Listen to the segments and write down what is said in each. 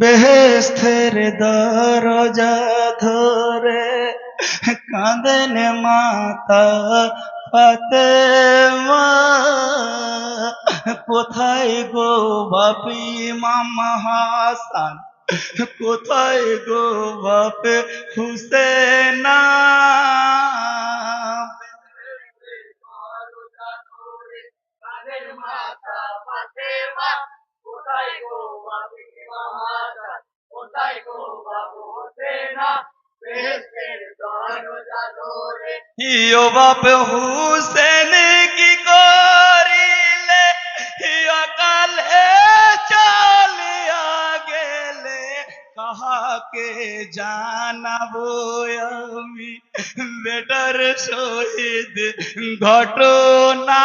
বেহেস্তের দরজা ধরে কাঁদেন মাতা ফাতেমা। কোথায় গো বাপি মামা হাসান? কোথায় গো বাপে হুসেনা? ইয়ো বাপ হুসেন কি করিলে? অকালে চলিয়া গেলে কাহাকে জানাব আমি? বেটার শহীদ ঘটনা।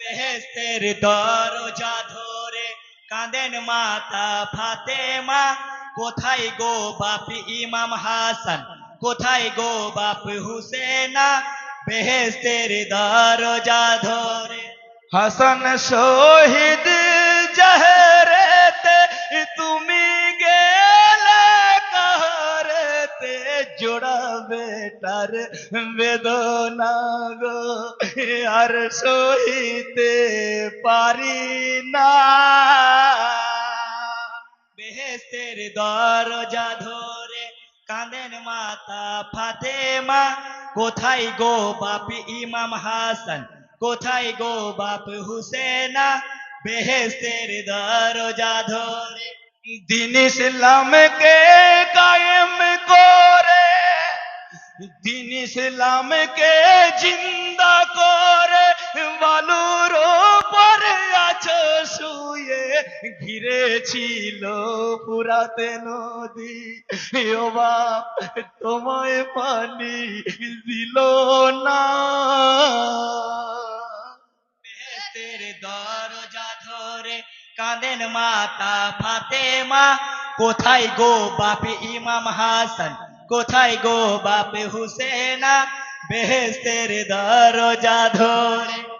বেহেস্তের দরজা কাঁদেন মাতা ফাতেমা। কোথায় গো বাপ ইমাম হাসান? কোথায় গো বাপ হুসেনা? বেহেস্তের দরজা ধরে। হাসান শহীদ জহরেতে, তুমি গেলে জোড়া বেটার বেদনা গো, আর সহিতে পারি না। দরজা ধরে কাঁদেন মাতা ফাতেমা। কোথায় গো বাপ ইমাম হাসান? কোথায় গো বাপ হুসেনা? বেহেস্তের দরজা ধরে দিন ইসলামকে কায়েম করে, দিন ইসলামকে জিন্দা করে। বালুর শুয়ে ঘিরে ছিল পুরাতে নদী। ও বাপ তোমায় পানি দিল না। দরজা ধরে কাঁদেন মাতা ফাতেমা। কোথায় গো বাপে ইমাম হাসান? কোথায় গো বাপে হুসেনা? বেহেস্তের দরজা ধরে